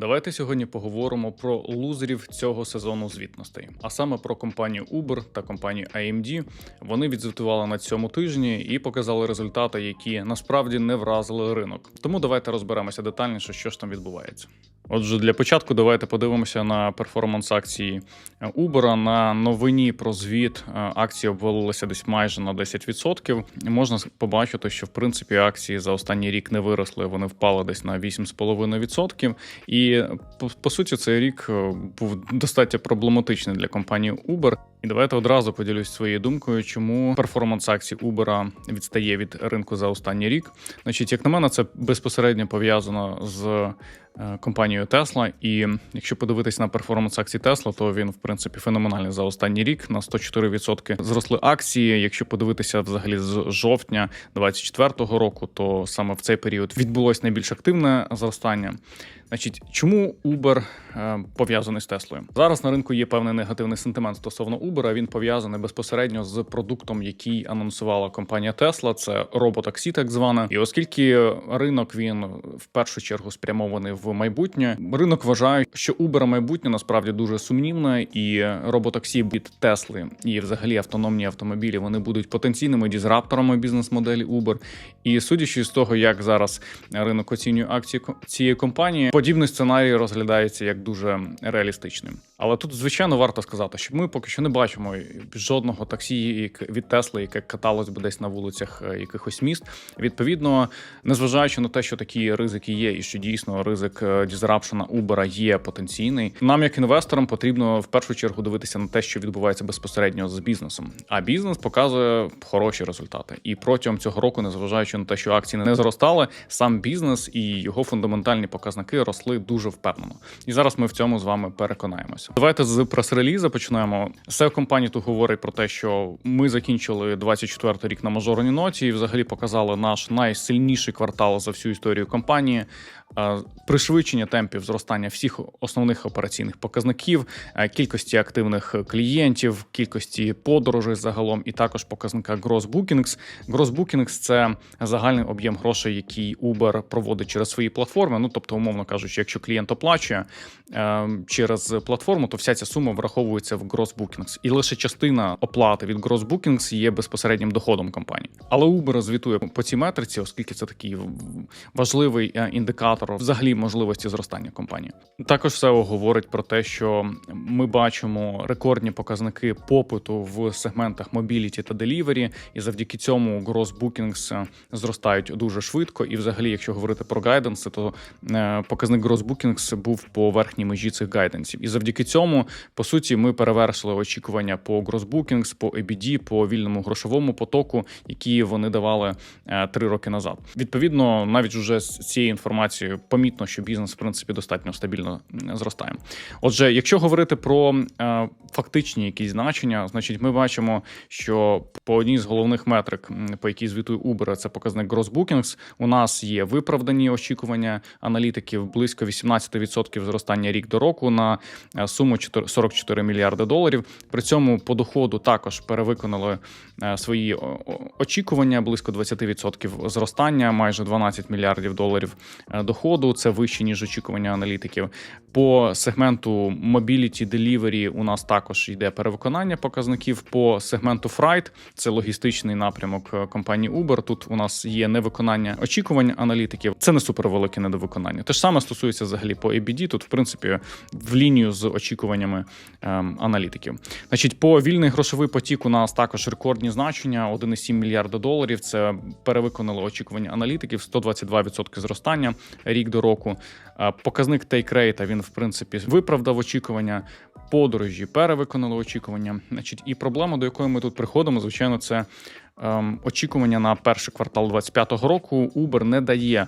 Давайте сьогодні поговоримо про лузерів цього сезону звітностей, а саме про компанію Uber та компанію AMD. Вони відзвітували на цьому тижні і показали результати, які насправді не вразили ринок. Тому давайте розберемося детальніше, що ж там відбувається. Отже, для початку давайте подивимося на перформанс акції Uber. На новині про звіт е, акції обвалилися десь майже на 10%. Можна побачити, що в принципі акції за останній рік не виросли. Вони впали десь на 8,5%. І по, по суті, цей рік е, був достатньо проблематичний для компанії Uber. І давайте одразу поділюсь своєю думкою, чому перформанс акцій Uber відстає від ринку за останній рік. Значить, як на мене, це безпосередньо пов'язано з е, компанією Tesla. І якщо подивитись на перформанс акцій Tesla, то він в принципі феноменальний за останній рік. На 104% зросли акції. Якщо подивитися взагалі з жовтня 2024 року, то саме в цей період відбулось найбільш активне зростання. Значить, чому Uber е, пов'язаний з Теслою? Зараз на ринку є певний негативний сентимент стосовно Uber. Він пов'язаний безпосередньо з продуктом, який анонсувала компанія Tesla. Це роботаксі, так зване. І оскільки ринок він в першу чергу спрямований в майбутнє, ринок вважає, що Uber майбутнє насправді дуже сумнівне, і роботаксі від Тесли і взагалі автономні автомобілі вони будуть потенційними дізрапторами бізнес-моделі Uber. І судячи з того, як зараз ринок оцінює акції цієї компанії, подібний сценарій розглядається як дуже реалістичним. Але тут, звичайно, варто сказати, що ми поки що не бачимо жодного таксі від Тесли, яке каталось би десь на вулицях е, якихось міст. Відповідно, незважаючи на те, що такі ризики є, і що дійсно ризик дізрапшена Uber є потенційний. Нам, як інвесторам, потрібно в першу чергу дивитися на те, що відбувається безпосередньо з бізнесом. А бізнес показує хороші результати. І протягом цього року, незважаючи на те, що акції не зростали, сам бізнес і його фундаментальні показники росли дуже впевнено. І зараз ми в цьому з вами переконаємося. Давайте з прес-реліза почнемо. SEO компанії тут говорить про те, що ми закінчили 24 рік на мажорній ноті і взагалі показали наш найсильніший квартал за всю історію компанії. Е, пришвидшення темпів зростання всіх основних операційних показників, е, кількості активних клієнтів, кількості подорожей загалом, і також показника Gross Bookings. Gross Bookings – це загальний об'єм грошей, який Uber проводить через свої платформи. Ну тобто, умовно кажучи, якщо клієнт оплачує е, через платформу, то вся ця сума враховується в Gross Bookings. і лише частина оплати від Gross Bookings є безпосереднім доходом компанії. Але Uber звітує по цій метриці, оскільки це такий важливий індикатор індикатор взагалі можливості зростання компанії. Також SEO говорить про те, що ми бачимо рекордні показники попиту в сегментах мобіліті та делівері, і завдяки цьому Gross Bookings зростають дуже швидко. І, взагалі, якщо говорити про гайденси, то е, показник Gross Bookings був по верхній межі цих гайденсів. І завдяки цьому, по суті, ми перевершили очікування по Gross Bookings, по EBD, по вільному грошовому потоку, які вони давали е, три роки назад. Відповідно, навіть уже з цієї інформації помітно, що бізнес в принципі достатньо стабільно зростає. Отже, якщо говорити про е, фактичні якісь значення, значить, ми бачимо, що по одній з головних метрик, по якій звітує Uber, це показник Gross Bookings, У нас є виправдані очікування аналітиків близько 18% зростання рік до року на е, суму 44 мільярди доларів. При цьому по доходу також перевиконали е, свої очікування близько 20% зростання, майже 12 мільярдів доларів доходу доходу, це вище ніж очікування аналітиків. По сегменту Mobility Delivery у нас також йде перевиконання показників. По сегменту Freight, це логістичний напрямок е, компанії Uber. Тут у нас є невиконання очікувань аналітиків. Це не супервелике недовиконання. Те ж саме стосується взагалі по ABD, Тут, в принципі, в лінію з очікуваннями ем, аналітиків. Значить, по вільний грошовий потік у нас також рекордні значення: 1,7 мільярда доларів. Це перевиконало очікування аналітиків, 122% зростання рік до року. Показник тейкрейта він в принципі виправдав очікування. Подорожі перевиконали очікування. Значить, і проблема, до якої ми тут приходимо, звичайно, це ем, очікування на перший квартал 2025 року. Uber не дає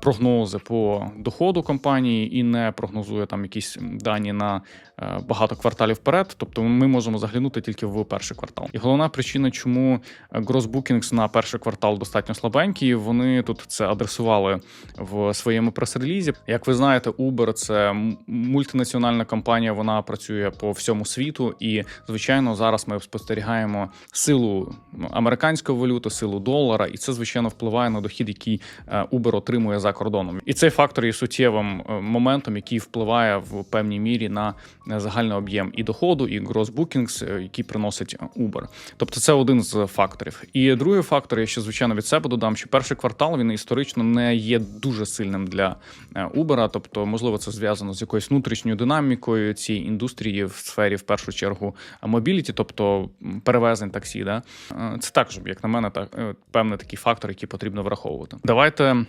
прогнози по доходу компанії і не прогнозує там якісь дані на е, багато кварталів вперед. Тобто, ми можемо заглянути тільки в перший квартал. І головна причина, чому Gross Bookings на перший квартал достатньо слабенькі. Вони тут це адресували в своєму прес-релізі. Як ви знаєте, Uber – це мультинаціональна компанія. Вона працює по всьому світу, і звичайно, зараз ми спостерігаємо силу американської валюти, силу долара, і це звичайно впливає на дохід, який е, Uber Uber отримує за кордоном. І цей фактор є суттєвим е, моментом, який впливає в певній мірі на загальний об'єм і доходу, і gross bookings, який приносить Uber. Тобто це один з факторів. І другий фактор, я ще звичайно від себе додам, що перший квартал він історично не є дуже сильним для Uber, тобто, можливо, це зв'язано з якоюсь внутрішньою динамікою цієї індустрії в сфері в першу чергу мобіліті, тобто перевезень таксі. Да? Це також, як на мене, так е, певний такий фактор, який потрібно враховувати. Давайте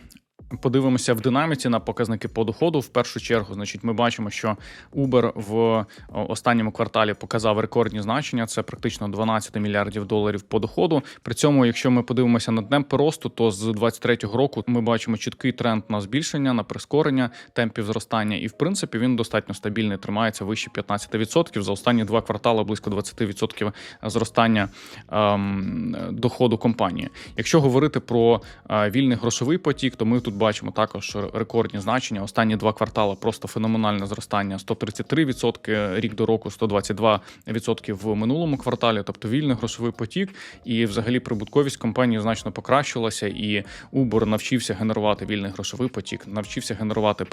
Подивимося в динаміці на показники по доходу. В першу чергу, значить, ми бачимо, що Uber в останньому кварталі показав рекордні значення. Це практично 12 мільярдів доларів по доходу. При цьому, якщо ми подивимося на темпи росту, то з 23-го року ми бачимо чіткий тренд на збільшення, на прискорення темпів зростання, і в принципі він достатньо стабільний, тримається вище 15%. За останні два квартали близько 20% зростання ем, доходу компанії. Якщо говорити про е, вільний грошовий потік, то ми тут бачимо також рекордні значення. Останні два квартали просто феноменальне зростання: 133% рік до року, 122% в минулому кварталі. Тобто вільний грошовий потік, і взагалі прибутковість компанії значно покращилася. І Uber навчився генерувати вільний грошовий потік, навчився генерувати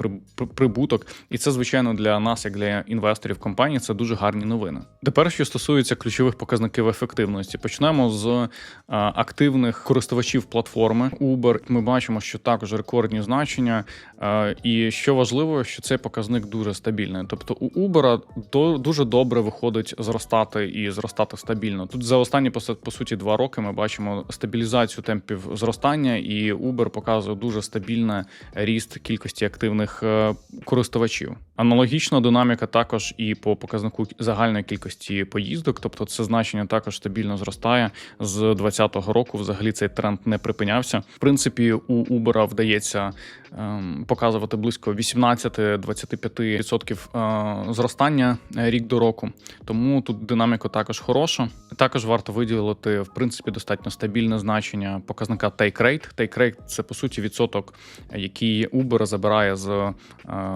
прибуток. І це звичайно для нас, як для інвесторів компанії, це дуже гарні новини. Тепер, що стосується ключових показників ефективності, почнемо з активних користувачів платформи Uber. Ми бачимо, що також рекордні значення. Е, і що важливо, що цей показник дуже стабільний. Тобто у Uber дуже добре виходить зростати і зростати стабільно. Тут за останні по суті два роки ми бачимо стабілізацію темпів зростання, і Uber показує дуже стабільний ріст кількості активних е, користувачів. Аналогічна динаміка також і по показнику загальної кількості поїздок, тобто це значення також стабільно зростає з 2020 року. Взагалі цей тренд не припинявся. В принципі, у Uber вдається ем, показувати близько 18-25% е, зростання е, рік до року. Тому тут динаміка також хороша. Також варто виділити в принципі достатньо стабільне значення показника take rate. Take rate – це по суті відсоток, який Uber забирає з е,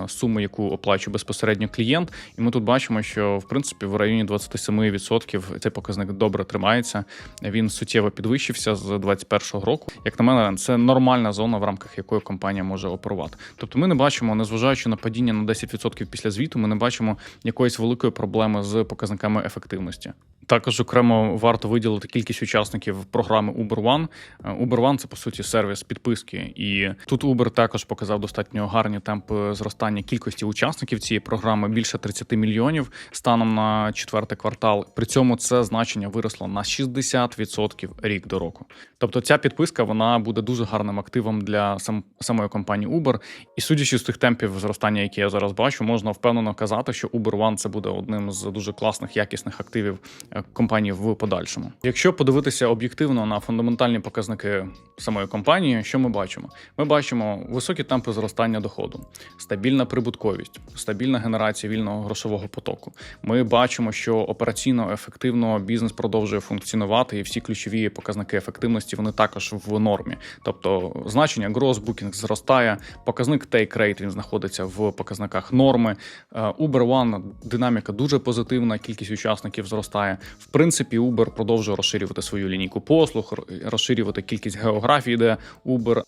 суми, яку оплачує безпосередньо клієнт. І ми тут бачимо, що в принципі в районі 27% цей показник добре тримається. Він суттєво підвищився з 2021 року. Як на мене, це нормальна зона, в рамках якої компанія може оперувати. Тобто, ми не бачимо, незважаючи на падіння на 10% після звіту, ми не бачимо якоїсь великої проблеми з показниками ефективності. Також окремо варто виділити кількість учасників програми Uber One. Е, Uber One – це по суті сервіс підписки, і тут Uber також показав достатньо гарні темпи зростання кількості учасників цієї програми більше 30 мільйонів станом на четвертий квартал. При цьому це значення виросло на 60% рік до року. Тобто, ця підписка вона буде дуже гарним активом для сам самої компанії Uber. І судячи з тих темпів зростання, які я зараз бачу, можна впевнено казати, що Uber One – це буде одним з дуже класних якісних активів Е, компанії в подальшому. Якщо подивитися об'єктивно на фундаментальні показники самої компанії, що ми бачимо? Ми бачимо високі темпи зростання доходу, стабільна прибутковість, стабільна генерація вільного грошового потоку. Ми бачимо, що операційно ефективно бізнес продовжує функціонувати, і всі ключові показники ефективності вони також в нормі. Тобто значення gross booking зростає, показник take rate він знаходиться в показниках норми. Е, Uber One динаміка дуже позитивна, кількість учасників зростає. В принципі, Uber продовжує розширювати свою лінійку послуг, розширювати кількість географій, де Uber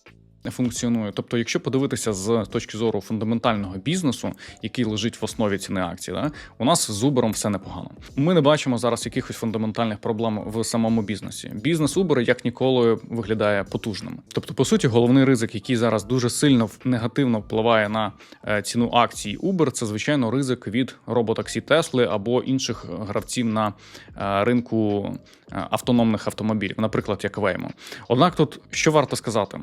функціонує. Тобто, якщо подивитися з точки зору фундаментального бізнесу, який лежить в основі ціни акції, да, у нас з Uber все непогано. Ми не бачимо зараз якихось фундаментальних проблем в самому бізнесі. Бізнес Uber як ніколи виглядає потужним. Тобто, по суті, головний ризик, який зараз дуже сильно негативно впливає на е, ціну акцій Uber, це звичайно ризик від роботаксі Тесли або інших гравців на е, ринку автономних автомобілів, наприклад, як Waymo. Однак, тут що варто сказати,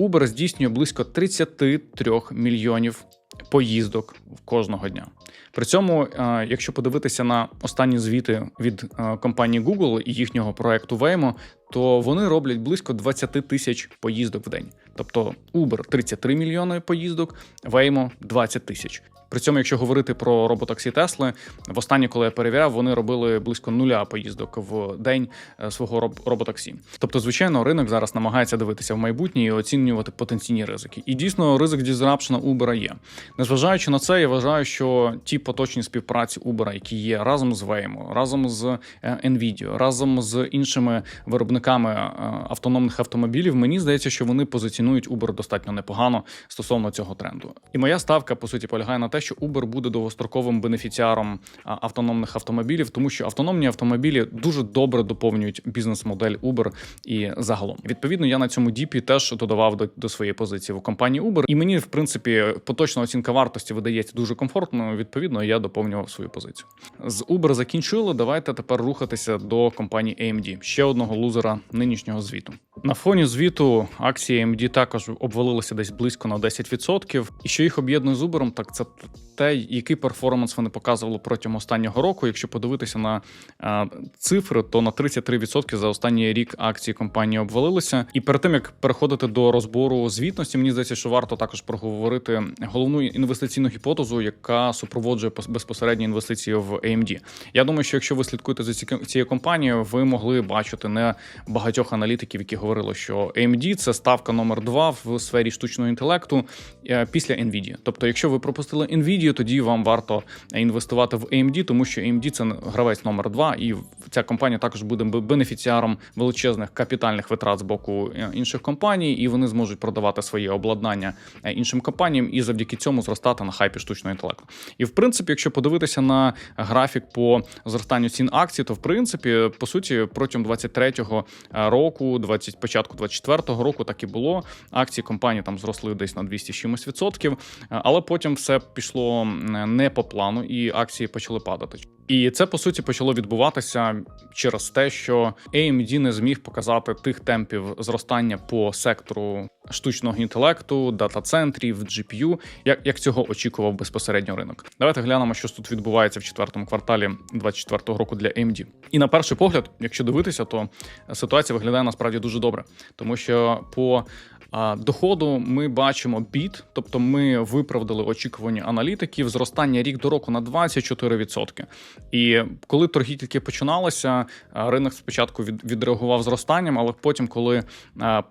Uber здійснює близько 33 мільйонів поїздок кожного дня. При цьому, е, якщо подивитися на останні звіти від е, компанії Google і їхнього проекту Waymo, то вони роблять близько 20 тисяч поїздок в день. Тобто Uber 33 мільйони поїздок, Waymo 20 тисяч. При цьому, якщо говорити про роботаксі Тесли, востаннє, коли я перевіряв, вони робили близько нуля поїздок в день е, свого роботаксі. Тобто, звичайно, ринок зараз намагається дивитися в майбутнє і оцінювати потенційні ризики. І дійсно, ризик дізрапшена Uber є. Незважаючи на це, я вважаю, що ті поточні співпраці Uber, які є разом з Waymo, разом з е, Nvidia, разом з іншими виробниками е, автономних автомобілів, мені здається, що вони позиціонують Uber достатньо непогано стосовно цього тренду. І моя ставка по суті полягає на те, що Uber буде довгостроковим бенефіціаром автономних автомобілів, тому що автономні автомобілі дуже добре доповнюють бізнес-модель Uber і загалом. Відповідно, я на цьому діпі теж додавав до, до своєї позиції в компанії Uber. І мені, в принципі, поточна оцінка вартості видається дуже комфортно. Відповідно, я доповнював свою позицію. З Uber закінчили. Давайте тепер рухатися до компанії AMD, ще одного лузера нинішнього звіту. На фоні звіту акції AMD також обвалилися десь близько на 10%. І що їх об'єднує з Uber, так це те, який перформанс вони показували протягом останнього року. Якщо подивитися на а, цифри, то на 33% за останній рік акції компанії обвалилися. І перед тим як переходити до розбору звітності, мені здається, що варто також проговорити головну інвестиційну гіпотезу, яка супроводжує безпосередні інвестиції в AMD. Я думаю, що якщо ви слідкуєте за цією компанією, ви могли бачити не багатьох аналітиків, які говорили, що AMD – це ставка номер два в сфері штучного інтелекту е, після Nvidia. Тобто, якщо ви пропустили Nvidia, тоді вам варто інвестувати в AMD, тому що AMD – це гравець номер два, і ця компанія також буде бенефіціаром величезних капітальних витрат з боку е, інших компаній, і вони зможуть продавати своє обладнання е, іншим компаніям і завдяки цьому зростати на хайпі штучного інтелекту. І в принципі, якщо подивитися на графік по зростанню цін акцій, то в принципі, по суті, протягом 23-го року, 20, початку 24-го року, так і було. Акції компанії там зросли десь на 200 з чимось відсотків, е, але потім все пішло не по плану, і акції почали падати. І це по суті почало відбуватися через те, що AMD не зміг показати тих темпів зростання по сектору штучного інтелекту, дата-центрів, GPU, як, як цього очікував безпосередньо ринок. Давайте глянемо, що тут відбувається в четвертому кварталі 24-го року для AMD. І на перший погляд, якщо дивитися, то ситуація виглядає насправді дуже добре, тому що по доходу ми бачимо біт, тобто ми виправдали очікування аналітиків зростання рік до року на 24%. І коли торги тільки починалися, ринок спочатку від, відреагував зростанням, але потім, коли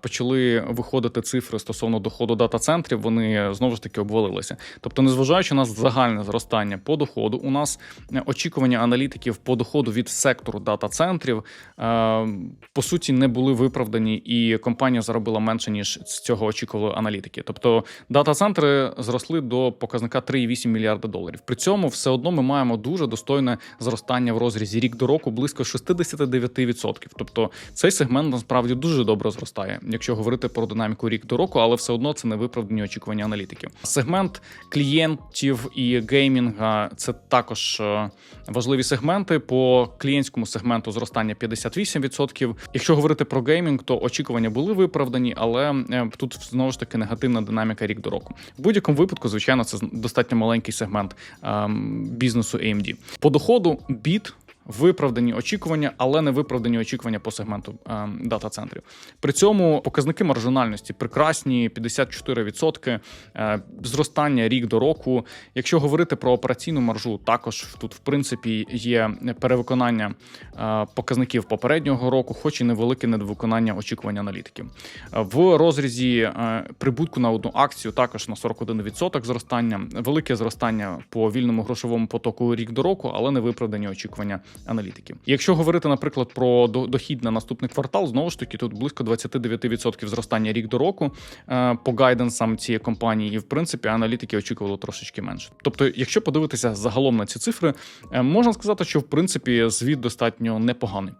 почали виходити цифри стосовно доходу дата-центрів, вони знову ж таки обвалилися. Тобто, незважаючи на загальне зростання по доходу, у нас е, очікування аналітиків по доходу від сектору дата-центрів е, по суті не були виправдані, і компанія заробила менше ніж цього очікували аналітики. Тобто дата-центри зросли до показника 3,8 мільярда доларів. При цьому все одно ми маємо дуже достойне зростання в розрізі рік до року близько 69%. Тобто цей сегмент насправді дуже добре зростає, якщо говорити про динаміку рік до року, але все одно це не виправдані очікування аналітиків. Сегмент клієнтів і геймінга це також е, важливі сегменти. По клієнтському сегменту зростання 58%. Якщо говорити про геймінг, то очікування були виправдані, але е, тут знову ж таки негативна динаміка рік до року. В будь-якому випадку, звичайно, це достатньо маленький сегмент ем, бізнесу AMD. По доходу біт. Виправдані очікування, але не виправдані очікування по сегменту е, дата-центрів. При цьому показники маржинальності прекрасні, 54%, е, зростання рік до року. Якщо говорити про операційну маржу, також тут в принципі є перевиконання е, показників попереднього року, хоч і невелике недовиконання очікування аналітиків. В розрізі е, прибутку на одну акцію також на 41% зростання, велике зростання по вільному грошовому потоку рік до року, але не виправдані очікування аналітиків. Якщо говорити, наприклад, про дохід на наступний квартал, знову ж таки, тут близько 29% зростання рік до року е, по гайденсам цієї компанії, і в принципі аналітики очікували трошечки менше. Тобто, якщо подивитися загалом на ці цифри, е, можна сказати, що в принципі звіт достатньо непоганий.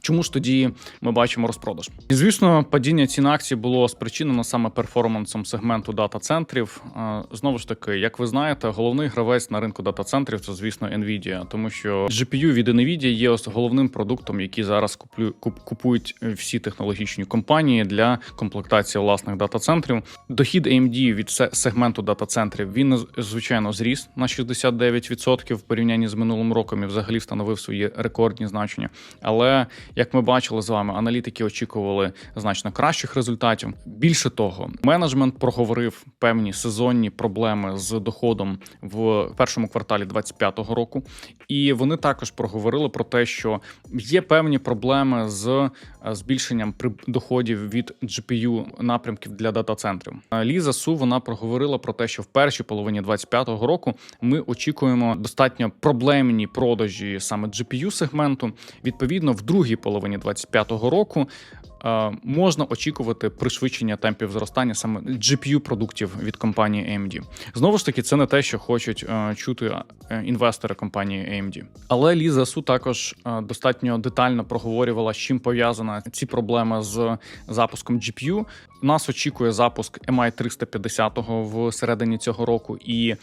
Чому ж тоді ми бачимо розпродаж? І звісно, падіння цін акцій було спричинено саме перформансом сегменту дата-центрів. Знову ж таки, як ви знаєте, головний гравець на ринку дата-центрів це, звісно, Nvidia, тому що GPU від Nvidia є головним продуктом, який зараз куплю- купують всі технологічні компанії для комплектації власних дата-центрів. Дохід AMD від сегменту дата-центрів він звичайно зріс на 69% в порівнянні з минулим роком і взагалі встановив свої рекордні значення. Але Як ми бачили з вами, аналітики очікували значно кращих результатів. Більше того, менеджмент проговорив певні сезонні проблеми з доходом в першому кварталі 2025 року, і вони також проговорили про те, що є певні проблеми з е, збільшенням доходів від GPU напрямків для дата-центрів. Е, Ліза Су вона проговорила про те, що в першій половині 2025 року ми очікуємо достатньо проблемні продажі саме GPU сегменту. Відповідно, в другій половині 2025 року е, можна очікувати пришвидшення темпів зростання саме GPU продуктів від компанії AMD. Знову ж таки, це не те, що хочуть е, чути е, інвестори компанії AMD. Але Ліза Су також достатньо детально проговорювала, з чим пов'язана ці проблеми з запуском GPU. Нас очікує запуск MI 350 в середині цього року, і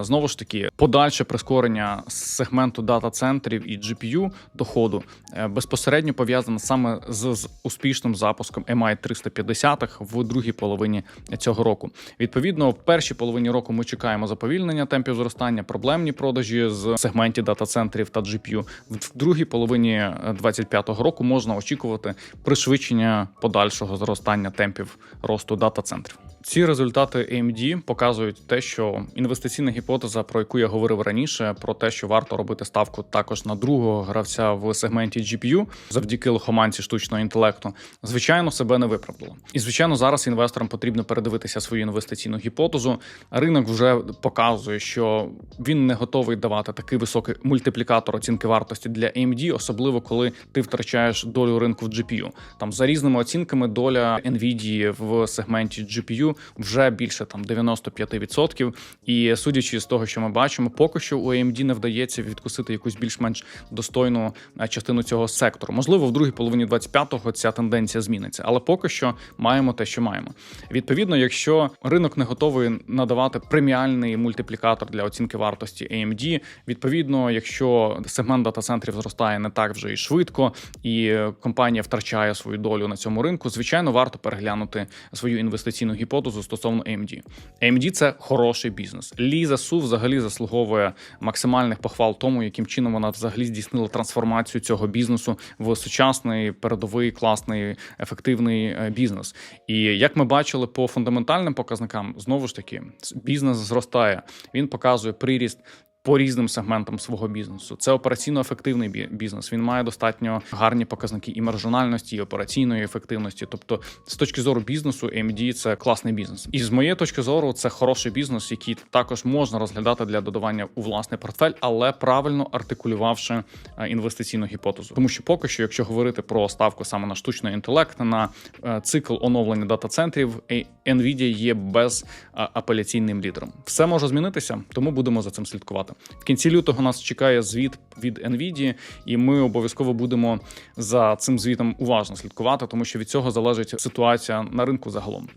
знову ж таки подальше прискорення сегменту дата-центрів і GPU доходу е, безпосередньо пов'язане саме з, з успішним запуском MI 350 в другій половині цього року. Відповідно, в першій половині року ми чекаємо заповільнення темпів зростання, проблемні продажі з сегменті дата-центрів та GPU. В другій половині 2025 року можна очікувати пришвидшення подальшого зростання темпів росту дата-центрів. Ці результати AMD показують те, що інвестиційна гіпотеза, про яку я говорив раніше, про те, що варто робити ставку також на другого гравця в сегменті GPU завдяки лихоманці штучного інтелекту, звичайно, себе не виправдала. І звичайно, зараз інвесторам потрібно передивитися свою інвестиційну гіпотезу. Ринок вже показує, що він не готовий давати такий високий мультиплікатор оцінки вартості для AMD, особливо коли ти втрачаєш долю ринку в GPU. Там за різними оцінками доля Nvidia в сегменті GPU вже більше там 95%. І судячи з того, що ми бачимо, поки що у AMD не вдається відкусити якусь більш-менш достойну е, частину цього сектору. Можливо, в другій половині 25-го ця тенденція зміниться, але поки що маємо те, що маємо. Відповідно, якщо ринок не готовий надавати преміальний мультиплікатор для оцінки вартості AMD, відповідно, якщо сегмент дата-центрів зростає не так вже і швидко, і компанія втрачає свою долю на цьому ринку, звичайно, варто переглянути свою інвестиційну гіпотезу стосовно AMD. AMD – це хороший бізнес. Ліза Су взагалі заслуговує максимальних похвал тому, яким чином вона взагалі здійснила трансформацію цього бізнесу в сучасний передовий класний ефективний е, бізнес. І як ми бачили по фундаментальним показникам, знову ж таки, бізнес зростає. Він показує приріст. По різним сегментам свого бізнесу це операційно ефективний бізнес. Він має достатньо гарні показники і маржинальності, і операційної ефективності. Тобто, з точки зору бізнесу, AMD – це класний бізнес. І з моєї точки зору, це хороший бізнес, який також можна розглядати для додавання у власний портфель, але правильно артикулювавши е, інвестиційну гіпотезу. Тому що поки що, якщо говорити про ставку саме на штучний інтелект, на е, цикл оновлення дата-центрів, е, Nvidia є безапеляційним лідером. Все може змінитися, тому будемо за цим слідкувати. В кінці лютого нас чекає звіт від Nvidia, і ми обов'язково будемо за цим звітом уважно слідкувати, тому що від цього залежить ситуація на ринку загалом.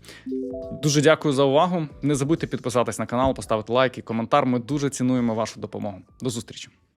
Дуже дякую за увагу. Не забудьте підписатись на канал, поставити лайк і коментар. Ми дуже цінуємо вашу допомогу. До зустрічі.